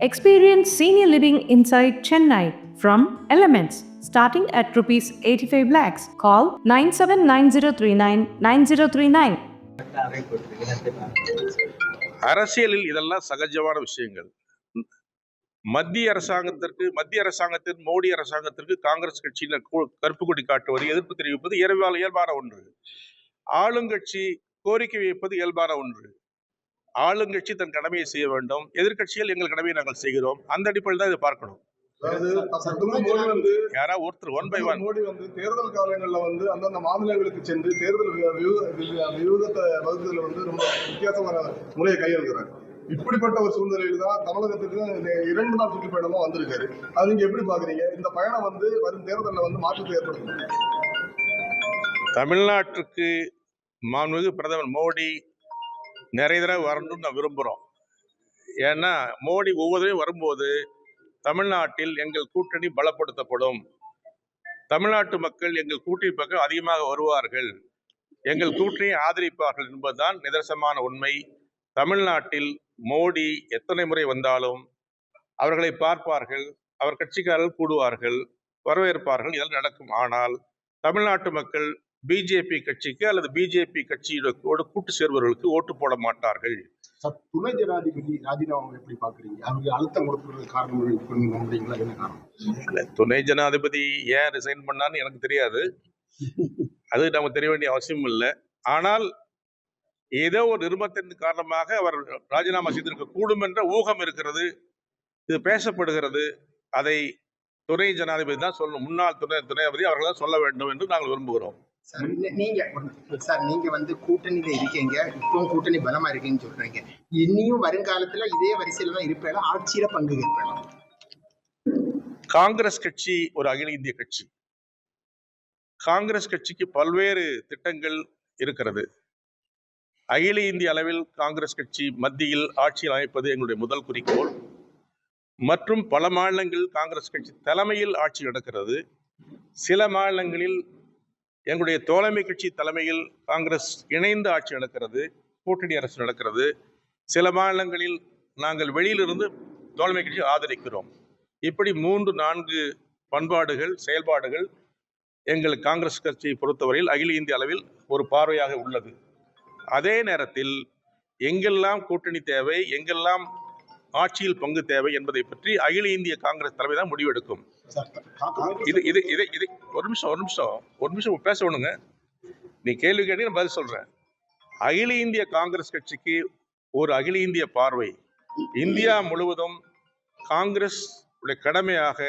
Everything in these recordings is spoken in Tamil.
Experience senior living inside Chennai from Elements starting at rupees 85 lakhs. Call 979039 9039. அரசியலில் இதெல்லாம் சகஜமான விஷயங்கள் மத்திய அரசாங்கத்திற்கு மத்திய அரசாங்கத்தின் மோடி அரசாங்கத்திற்கு காங்கிரஸ் கட்சியினர் கருப்பு கொடி காட்டுவது எதிர்ப்பு தெரிவிப்பது இயல்பான இயல்பான ஒன்று ஆளுங்கட்சி கோரிக்கை வைப்பது இயல்பான ஒன்று ஆளுங்கட்சி தன் கடமையை செய்ய வேண்டும். எதிர்க்கட்சிகள் எங்கள் கடமையை நாங்கள் செய்கிறோம். அந்த அடிப்படையில் தான் இதை பார்க்கணும். யாராவது ஒருத்தர் ஒன் பை ஒன் மோடி வந்து தேர்தல் காலங்கள்ல வந்து அந்தந்த மாநிலங்களுக்கு சென்று தேர்தல் வியூகத்தை வகுத்ததுல வந்து ரொம்ப வித்தியாசமான முறையை கையாளுகிறார். இப்படிப்பட்ட ஒரு சூழ்நிலையில தான் தமிழகத்துக்கு இரண்டு நாள் சுற்றுப்பயணமா வந்திருக்காரு. அது நீங்க எப்படி பாக்குறீங்க இந்த பயணம் வந்து வரும் தேர்தலில் வந்து மாற்றத்தை ஏற்படுத்தும்? தமிழ்நாட்டுக்கு மாண்புமிகு பிரதமர் மோடி நிறைய தடவை வரணும்னு நான் விரும்புகிறோம் ஏன்னா மோடி ஒவ்வொருவரையும் வரும்போது தமிழ்நாட்டில் எங்கள் கூட்டணி பலப்படுத்தப்படும். தமிழ்நாட்டு மக்கள் எங்கள் கூட்டணி பக்கம் அதிகமாக வருவார்கள். எங்கள் கூட்டணியை ஆதரிப்பார்கள் என்பதுதான் நிதர்சனமான உண்மை. தமிழ்நாட்டில் மோடி எத்தனை முறை வந்தாலும் அவர்களை பார்ப்பார்கள் அவர் கட்சிக்காரர்கள் கூடுவார்கள் வரவேற்பார்கள் இதெல்லாம் நடக்கும். ஆனால் தமிழ்நாட்டு மக்கள் பிஜேபி கட்சிக்கு அல்லது பிஜேபி கட்சியோட கூட்டு சேர்வர்களுக்கு ஓட்டு போட மாட்டார்கள். துணை ஜனாதிபதி ராஜினாமா எப்படி பாக்குறீங்க அவருக்கு அழுத்தம் கொடுக்கறது காரணம் துணை ஜனாதிபதி ஏன் ரிசைன் பண்ணான்னு எனக்கு தெரியாது. அது நமக்கு தெரிய வேண்டிய அவசியம் இல்லை. ஆனால் ஏதோ ஒரு நிருபத்தின் காரணமாக அவர் ராஜினாமா செய்திருக்க கூடும் என்ற ஊகம் இருக்கிறது. இது பேசப்படுகிறது. அதை துணை ஜனாதிபதி தான் சொல்லணும். முன்னாள் துணை துணையாதிபதி அவர்கள் தான் சொல்ல வேண்டும் என்று நாங்கள் விரும்புகிறோம். நீங்க சார் நீங்க வந்து கூட்டணியில இருக்கீங்க. இப்பவும் கூட்டணி பலமா இருக்கீங்கன்னு சொல்றீங்க. இனியும் வருங்காலத்துல இதே வரிசையில தான் இருப்பேன். ஆட்சியில பங்கு கேட்பேன்? காங்கிரஸ் கட்சி ஒரு அகில இந்திய கட்சி. காங்கிரஸ் கட்சிக்கு பல்வேறு திட்டங்கள் இருக்கிறது. அகில இந்திய அளவில் காங்கிரஸ் கட்சி மத்தியில் ஆட்சியில் அமைப்பது எங்களுடைய முதல் குறிக்கோள். மற்றும் பல மாநிலங்களில் காங்கிரஸ் கட்சி தலைமையில் ஆட்சி நடக்கிறது. சில மாநிலங்களில் எங்களுடைய தோழமை கட்சி தலைமையில் காங்கிரஸ் இணைந்து ஆட்சி நடக்கிறது கூட்டணி அரசு நடக்கிறது. சில மாநிலங்களில் நாங்கள் வெளியிலிருந்து தோழமை கட்சி ஆதரிக்கிறோம். இப்படி மூன்று நான்கு பண்பாடுகள் செயல்பாடுகள் எங்கள் காங்கிரஸ் கட்சியை பொறுத்தவரையில் அகில இந்திய அளவில் ஒரு பார்வையாக உள்ளது. அதே நேரத்தில் எங்கெல்லாம் கூட்டணி தேவை எங்கெல்லாம் ஆட்சியில் பங்கு தேவை என்பதை பற்றி அகில இந்திய காங்கிரஸ் தலைமை தான் முடிவெடுக்கும். இது இது இது இது ஒரு நிமிஷம் ஒரு நிமிஷம். ஒரு நிமிஷம் பேச நீ கேள்வி கேட்டீங்க நான் பதில் சொல்றேன். அகில இந்திய காங்கிரஸ் கட்சிக்கு ஒரு அகில இந்திய பார்வை. இந்தியா முழுவதும் காங்கிரஸ் உடைய கடமையாக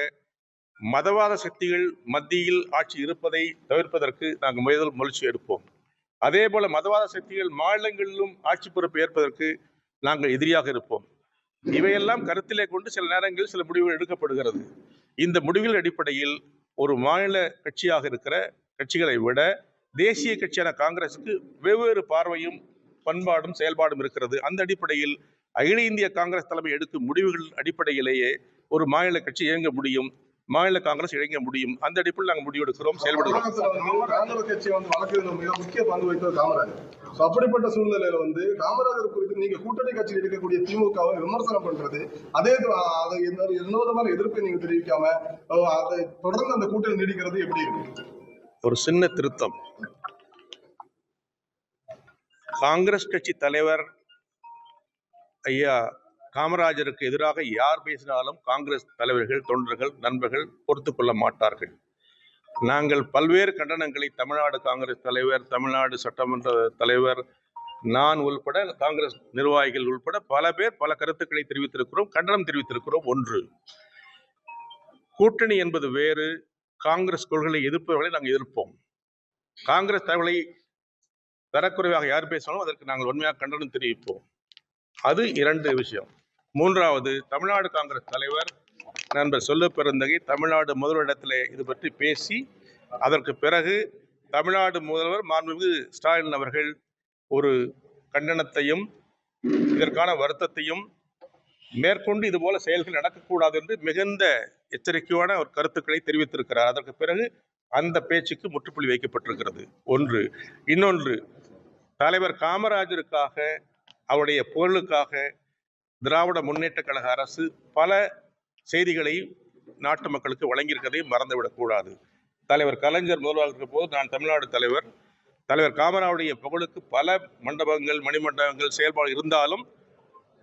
மதவாத சக்திகள் மத்தியில் ஆட்சி இருப்பதை தவிர்ப்பதற்கு நாங்கள் முதல் முயற்சி எடுப்போம். அதே போல மதவாத சக்திகள் மாநிலங்களிலும் ஆட்சி பொறுப்பு ஏற்பதற்கு நாங்கள் எதிரியாக இருப்போம். இவையெல்லாம் கருத்திலே கொண்டு சில நேரங்களில் சில முடிவுகள் எடுக்கப்படுகிறது. இந்த முடிவுகள் அடிப்படையில் ஒரு மாநில கட்சியாக இருக்கிற கட்சிகளை விட தேசிய கட்சியான காங்கிரஸுக்கு வெவ்வேறு பார்வையும் பண்பாடும் செயல்பாடும் இருக்கிறது. அந்த அடிப்படையில் அகில இந்திய காங்கிரஸ் தலைமை எடுக்கும் முடிவுகள் அடிப்படையிலேயே ஒரு மாநில கட்சி இயங்க முடியும். மாநில காங்கிரஸ் இயங்க முடியும். அந்த அடிப்படையில் நாங்கள் முடிவெடுக்கிறோம் செயல்படுகிறோம். அப்படிப்பட்ட சூழ்நிலையில வந்து காமராஜர் குறித்து நீங்க கூட்டணி கட்சியில் இருக்கக்கூடிய திமுகவை விமர்சனம் பண்றது அதே அதை எந்த எந்த விதமான எதிர்ப்பை நீங்க தெரிவிக்காம அதை தொடர்ந்து அந்த கூட்டணி நீடிக்கிறது எப்படி இருக்கு? ஒரு சின்ன திருத்தம். காங்கிரஸ் கட்சி தலைவர் ஐயா காமராஜருக்கு எதிராக யார் பேசினாலும் காங்கிரஸ் தலைவர்கள் தொண்டர்கள் நண்பர்கள் பொறுத்து கொள்ள மாட்டார்கள். நாங்கள் பல்வேறு கண்டனங்களை தமிழ்நாடு காங்கிரஸ் தலைவர் தமிழ்நாடு சட்டமன்ற தலைவர் நான் உள்பட காங்கிரஸ் நிர்வாகிகள் உள்பட பல பேர் பல கருத்துக்களை தெரிவித்திருக்கிறோம் கண்டனம் தெரிவித்திருக்கிறோம். ஒன்று கூட்டணி என்பது வேறு காங்கிரஸ் கொள்கைகளை எதிர்ப்பவர்களை நாங்கள் எதிர்ப்போம். காங்கிரஸ் தகவலை தரக்குறைவாக யார் பேசினாலும் அதற்கு நாங்கள் உண்மையாக கண்டனம் தெரிவிப்போம். அது இரண்டு விஷயம். மூன்றாவது தமிழ்நாடு காங்கிரஸ் தலைவர் நண்பர் சொல்ல பெருந்தகை தமிழ்நாடு முதல்வரிடத்தில் இது பற்றி பேசி அதற்கு பிறகு தமிழ்நாடு முதல்வர் மாண்புமிகு ஸ்டாலின் அவர்கள் ஒரு கண்டனத்தையும் இதற்கான வருத்தத்தையும் மேற்கொண்டு இதுபோல செயல்கள் நடக்கக்கூடாது என்று மிகுந்த எச்சரிக்கையான ஒரு கருத்துக்களை தெரிவித்திருக்கிறார். அதற்கு பிறகு அந்த பேச்சுக்கு முற்றுப்புள்ளி வைக்கப்பட்டிருக்கிறது. ஒன்று. இன்னொன்று தலைவர் காமராஜருக்காக அவருடைய புகழுக்காக திராவிட முன்னேற்ற கழக அரசு பல செய்திகளை நாட்டு மக்களுக்கு வழங்கியிருக்கதை மறந்துவிடக்கூடாது தலைவர் கலைஞர் முதல்வராக இருக்கிற போது நான் தமிழ்நாடு தலைவர். தலைவர் காமராவுடைய புகழுக்கு பல மண்டபங்கள் மணிமண்டபங்கள் செயல்பாடு இருந்தாலும்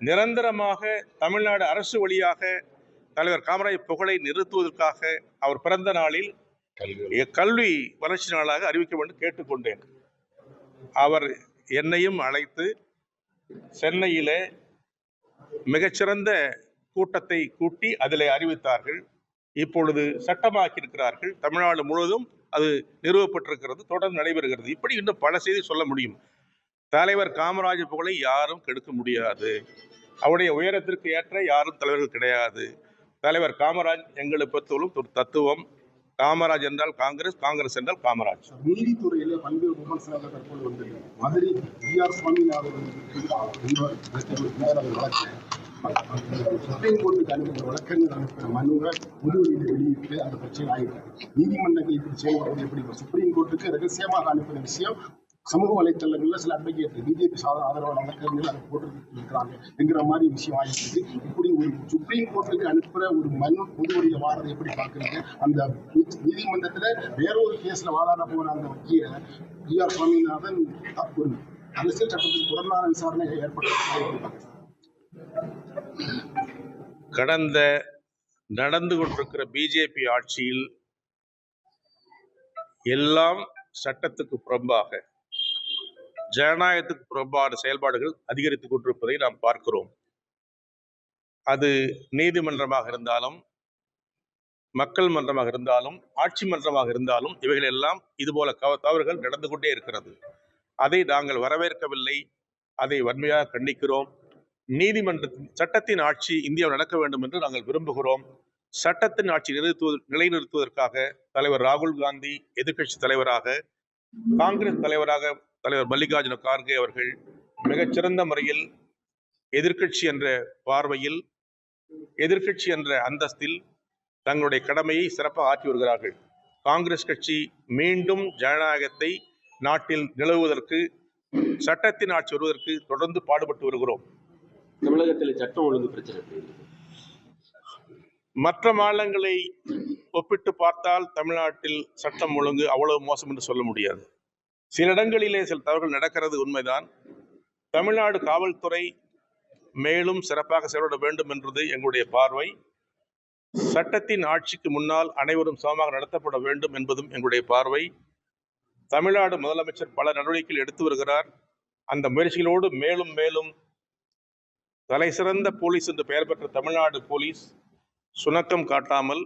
நிரந்தரமாக தமிழ்நாடு அரசு வழியாக தலைவர் காமராஜ் புகழை நிறுத்துவதற்காக அவர் பிறந்த நாளில் கல்வி. வளர்ச்சி நாளாக அறிவிக்க வேண்டும் கேட்டுக்கொண்டேன். அவர் என்னையும் அழைத்து சென்னையிலே மிகச்சிறந்த கூட்டத்தை கூட்டி அதிலே அறிவித்தார்கள். இப்பொழுது சட்டமாக்கி இருக்கிறார்கள் தமிழ்நாடு முழுவதும் அது நிறுவப்பட்டிருக்கிறது தொடர்ந்து நடைபெறுகிறது. இப்படி இன்னும் பல செய்தி சொல்ல முடியும். தலைவர் காமராஜர் புகழை யாரும் கெடுக்க முடியாது. அவருடைய உயரத்திற்கு ஏற்ற யாரும் தலைவர்கள் கிடையாது. தலைவர் காமராஜ் எங்களை பொறுத்தவரைக்கும் ஒரு தத்துவம். காமராஜ் என்றால் காங்கிரஸ் காங்கிரஸ் என்றால் காமராஜ். நீதித்துறையில் பல்வேறு விமர்சனங்கள் தற்போது வந்திருக்கு Madurai P R Swaminathan supreme கோர்ட்டுக்கு அனுப்பிய வழக்கங்கள் அனுப்பின மனுவை முதுவெளியில் வெளியிட்டு அந்த பிரச்சனை ஆகிருக்கு நீதிமன்றங்கள் இப்படி செயல்படுறது எப்படி? சுப்ரீம் கோர்ட்டுக்கு ரகசியமாக அனுப்பின விஷயம் சமூக வலைத்தளங்களில் சில அட்வொகேட் பிஜேபி சாதன ஆதரவு வழக்கறிஞர்கள் அதை போட்டு இருக்கிறாங்க என்கிற மாதிரி விஷயம் ஆகிட்டு இப்படி ஒரு சுப்ரீம் கோர்ட்டுக்கு அனுப்புகிற ஒரு மனு பொதுவுடைய வாரதை எப்படி பார்க்குறீங்க அந்த நீதிமன்றத்தில் வேறொரு வேற ஒரு கேஸ்ல வாதாட போன அந்த வக்கீல வி ஆர் சுவாமிநாதன் ஒரு அரசியல் சட்டத்துக்கு புறம்பான விசாரணை ஏற்பட்டு கடந்த நடந்து கொண்டிருக்கிற பிஜேபி ஆட்சியில் எல்லாம் சட்டத்துக்கு புறம்பாக ஜனநாயகத்துக்கு புறம்பான செயல்பாடுகள் அதிகரித்துக் கொண்டிருப்பதை நாம் பார்க்கிறோம். அது நீதிமன்றமாக இருந்தாலும் மக்கள் மன்றமாக இருந்தாலும் ஆட்சி மன்றமாக இருந்தாலும் இவைகள் எல்லாம் இதுபோல கவ- தவறுகள் நடந்து கொண்டே இருக்கிறது. அதை நாங்கள் வரவேற்கவில்லை. அதை வன்மையாக கண்டிக்கிறோம். நீதிமன்றத்தின் சட்டத்தின் ஆட்சி இந்தியாவில் நடக்க வேண்டும் என்று நாங்கள் விரும்புகிறோம். சட்டத்தின் ஆட்சி நிறுத்துவது நிலைநிறுத்துவதற்காக தலைவர் ராகுல் காந்தி எதிர்க்கட்சி தலைவராக காங்கிரஸ் தலைவராக தலைவர் மல்லிகார்ஜுன கார்கே அவர்கள் மிகச்சிறந்த முறையில் எதிர்க்கட்சி என்ற பார்வையில் எதிர்க்கட்சி என்ற அந்தஸ்தில் தங்களுடைய கடமையை சிறப்பாக ஆற்றி வருகிறார்கள். காங்கிரஸ் கட்சி மீண்டும் ஜனநாயகத்தை நாட்டில் நிலவுவதற்கு சட்டத்தின் ஆட்சி வருவதற்கு தொடர்ந்து பாடுபட்டு வருகிறோம். தமிழகத்தில் சட்டம் ஒழுங்கு பிரச்சனை? மற்ற மாநிலங்களை ஒப்பிட்டு பார்த்தால் தமிழ்நாட்டில் சட்டம் ஒழுங்கு அவ்வளவு மோசம் என்று சொல்ல முடியாது. சில இடங்களிலே சில தவறுகள் நடக்கிறது உண்மைதான். தமிழ்நாடு காவல்துறை மேலும் சிறப்பாக செயல்பட வேண்டும் என்பது எங்களுடைய பார்வை. சட்டத்தின் ஆட்சிக்கு முன்னால் அனைவரும் சமமாக நடத்தப்பட வேண்டும் என்பதும் எங்களுடைய பார்வை. தமிழ்நாடு முதலமைச்சர் பல நடவடிக்கைகள் எடுத்து வருகிறார். அந்த முயற்சிகளோடு மேலும் மேலும் தலைசிறந்த போலீஸ் என்று பெயர் பெற்ற தமிழ்நாடு போலீஸ் சுணக்கம் காட்டாமல்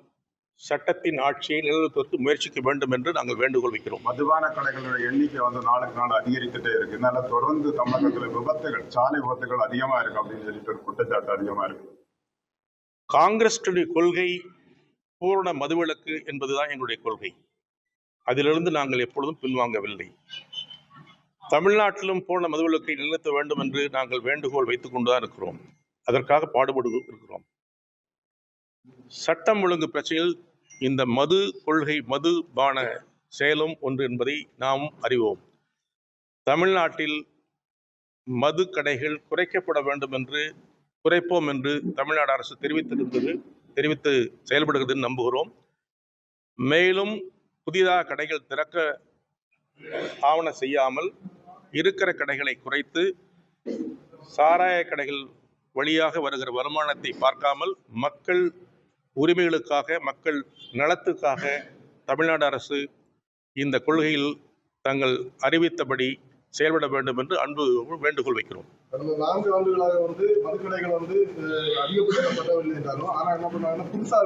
சட்டத்தின் ஆட்சியை நிலைநிறுத்துவதற்கு முயற்சிக்க வேண்டும் என்று நாங்கள் வேண்டுகோள் வைக்கிறோம். மதுபான கடைகளோட எண்ணிக்கை வந்து நாளுக்கு நாள் அதிகரித்துட்டே இருக்கு. இதனால தொடர்ந்து தமிழகத்துல விபத்துகள் சாலை விபத்துகள் அதிகமா இருக்கு அப்படின்னு சொல்லிட்டு ஒரு குற்றச்சாட்டு அதிகமா இருக்கு. காங்கிரஸ் கொள்கை பூரண மதுவிலக்கு என்பதுதான் எங்களுடைய கொள்கை. அதிலிருந்து நாங்கள் எப்பொழுதும் பின்வாங்கவில்லை. தமிழ்நாட்டிலும் பூரண மதுவிலக்கை நிலைநிறுத்த வேண்டும் என்று நாங்கள் வேண்டுகோள் வைத்துக் கொண்டுதான் இருக்கிறோம். அதற்காக பாடுபடு இருக்கிறோம் சட்டம் ஒழுங்கு பிரச்சனையில் இந்த மது கொள்கை மதுபான செயலும் ஒன்று என்பதை நாம் அறிவோம். தமிழ்நாட்டில் மது கடைகள் குறைக்கப்பட வேண்டும் என்று குறைப்போம் என்று தமிழ்நாடு அரசு தெரிவித்திருந்தது தெரிவித்து செயல்படுகிறது நம்புகிறோம். மேலும் புதிதாக கடைகள் திறக்க ஆவண செய்யாமல் இருக்கிற கடைகளை குறைத்து சாராய கடைகள் வழியாக வருகிற வருமானத்தை பார்க்காமல் மக்கள் உரிமைகளுக்காக மக்கள் நலத்துக்காக தமிழ்நாடு அரசு இந்த கொள்கையில் தங்கள் அறிவித்தபடி செயல்பட வேண்டும் என்று அன்பு வேண்டுகோள் வைக்கிறோம். கடந்த நான்கு ஆண்டுகளாக வந்து மதுக்கடைகள் வந்து அதிகப்படுத்தப்படவில்லை என்றாலும் ஆனா என்ன பண்ணாங்கன்னா புதுசா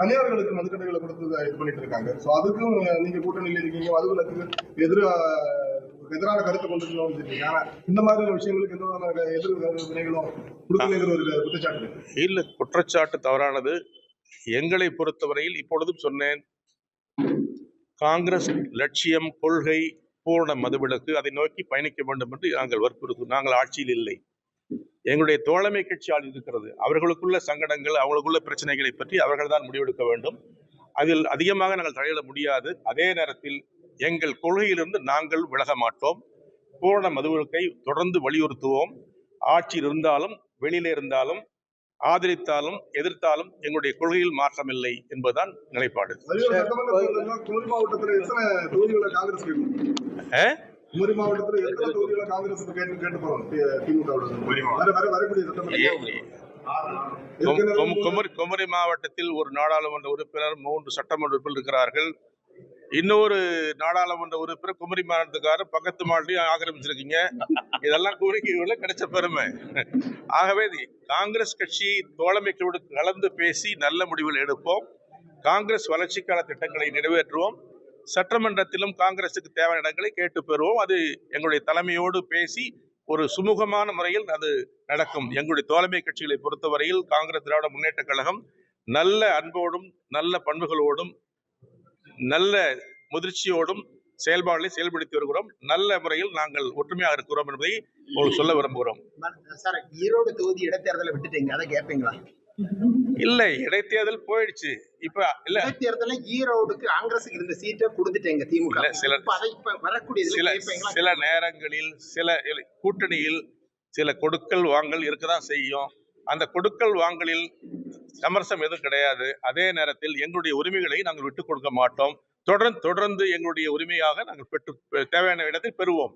தனியார்களுக்கு மதுக்கடைகளை கொடுத்து இதை பண்ணிட்டு இருக்காங்க. சோ அதுக்கும் நீங்க கூட்டணியில் இருக்கீங்க மதுவிலக்கு எதிரா எதிரான கருத்தை கொண்டு இருக்கீங்க. ஆனா இந்த மாதிரியான விஷயங்களுக்கு எந்த விதமான எதிர் வினைகளும் கொடுக்கலைங்கிற ஒரு குற்றச்சாட்டு இல்லை குற்றச்சாட்டு தவறானது. எங்களை பொறுத்தவரையில் இப்பொழுதும் சொன்னேன். காங்கிரஸ் லட்சியம் கொள்கை பூரண மதுவிலக்கு அதை நோக்கி பயணிக்க வேண்டும் என்று நாங்கள் வற்புறுத்தோம். நாங்கள் ஆட்சியில் இல்லை. எங்களுடைய தோழமை கட்சியால் இருக்கிறது. அவர்களுக்குள்ள சங்கடங்கள் அவங்களுக்குள்ள பிரச்சனைகளை பற்றி அவர்கள் தான் முடிவெடுக்க வேண்டும். அதில் அதிகமாக நாங்கள் தலையிட முடியாது. அதே நேரத்தில் எங்கள் கொள்கையிலிருந்து நாங்கள் விலக மாட்டோம். பூரண மதுவிலக்கை தொடர்ந்து வலியுறுத்துவோம். ஆட்சியில் இருந்தாலும் வெளியில இருந்தாலும் ஆதரித்தாலும் எதிர்த்தாலும் எங்களுடைய கொள்கையில் மாற்றமில்லை என்பதுதான் நிலைப்பாடு. குமரி மாவட்டத்தில் ஒரு நாடாளுமன்ற உறுப்பினர் மூன்று சட்டமன்ற உறுப்பினர் இருக்கிறார்கள். இன்னொரு நாடாளுமன்ற உறுப்பினர் குமரி மாநிலத்துக்காரர் பக்கத்து மாவட்டத்தையும் ஆக்கிரமிச்சிருக்கீங்க. இதெல்லாம் குமரிக்கு கிடைச்ச பெருமை. ஆகவே காங்கிரஸ் கட்சி தோழமைகளோடு கலந்து பேசி நல்ல முடிவுகள் எடுப்போம். காங்கிரஸ் வளர்ச்சிக்கான திட்டங்களை நிறைவேற்றுவோம். சட்டமன்றத்திலும் காங்கிரசுக்கு தேவையான இடங்களை கேட்டு பெறுவோம். அது எங்களுடைய தலைமையோடு பேசி ஒரு சுமூகமான முறையில் அது நடக்கும். எங்களுடைய தோழமை கட்சிகளை பொறுத்தவரையில் காங்கிரஸ் திராவிட முன்னேற்ற கழகம் நல்ல அன்போடும் நல்ல பண்புகளோடும் நல்ல முதிர்ச்சியோடும் செயல்பாடுகளை செயல்படுத்தி வருகிறோம். நல்ல முறையில் நாங்கள் ஒற்றுமையாக இருக்கிறோம் என்பதை உங்களுக்கு சொல்ல விரும்புகிறோம். சார் ஈரோடு தொகுதி இடைத்தேர்தலை விட்டுட்டீங்க. அதை கேட்பீங்களா இல்லை இடைத்தேர்தல் போயிடுச்சு. இப்ப இல்ல. இடைத்தேர்தல ஈரோடுக்கு காங்கிரஸுக்கு இருந்த சீட்டை கொடுத்துட்டீங்க திமுக. சில- வரக்கூடிய சில சில நேரங்களில் சில கூட்டணியில் சில கொடுக்கல் வாங்கல் இருக்கதான் செய்யும். அந்த கொடுக்கல் வாங்கலில் சமரசம் எதுவும் கிடையாது. அதே நேரத்தில் எங்களுடைய உரிமைகளை நாங்கள் விட்டுக் கொடுக்க மாட்டோம். தொடர்ந்து தொடர்ந்து எங்களுடைய உரிமையாக நாங்கள் பெற்று தேவையான இடத்தை பெறுவோம்.